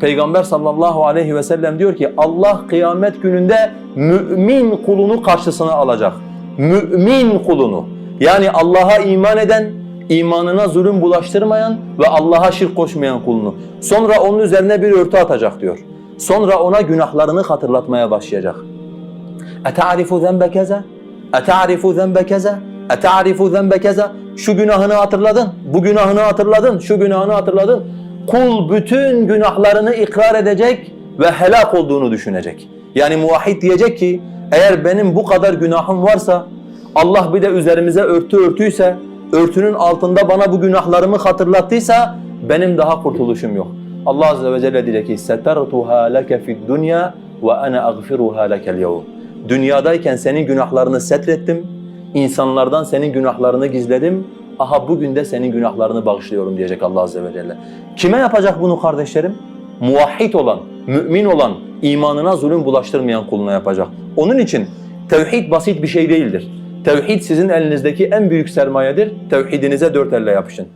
Peygamber sallallahu aleyhi ve sellem diyor ki Allah kıyamet gününde mümin kulunu karşısına alacak. Mümin kulunu. Yani Allah'a iman eden, imanına zulüm bulaştırmayan ve Allah'a şirk koşmayan kulunu. Sonra onun üzerine bir örtü atacak diyor. Sonra ona günahlarını hatırlatmaya başlayacak. اَتَعْرِفُ ذَنْبَ كَذَا اَتَعْرِفُ ذَنْبَ كَذَا اَتَعْرِفُ ذَنْبَ كَذَا Şu günahını hatırladın, bu günahını hatırladın, şu günahını hatırladın. Kul bütün günahlarını ikrar edecek ve helak olduğunu düşünecek. Yani muvahhid diyecek ki eğer benim bu kadar günahım varsa Allah bir de üzerimize örtü örtüyse, örtünün altında bana bu günahlarımı hatırlattıysa benim daha kurtuluşum yok. Allah azze ve celle diyecek ki "Setertuha leke fid dunya ve ana aghfiruha lekel yevm." Dünyadayken senin günahlarını setrettim, insanlardan senin günahlarını gizledim. Aha bugün de senin günahlarını bağışlıyorum diyecek Allah azze ve celle. Kime yapacak bunu kardeşlerim? Muvahhid olan, mümin olan, imanına zulüm bulaştırmayan kuluna yapacak. Onun için tevhid basit bir şey değildir. Tevhid sizin elinizdeki en büyük sermayedir. Tevhidinize dört elle yapışın.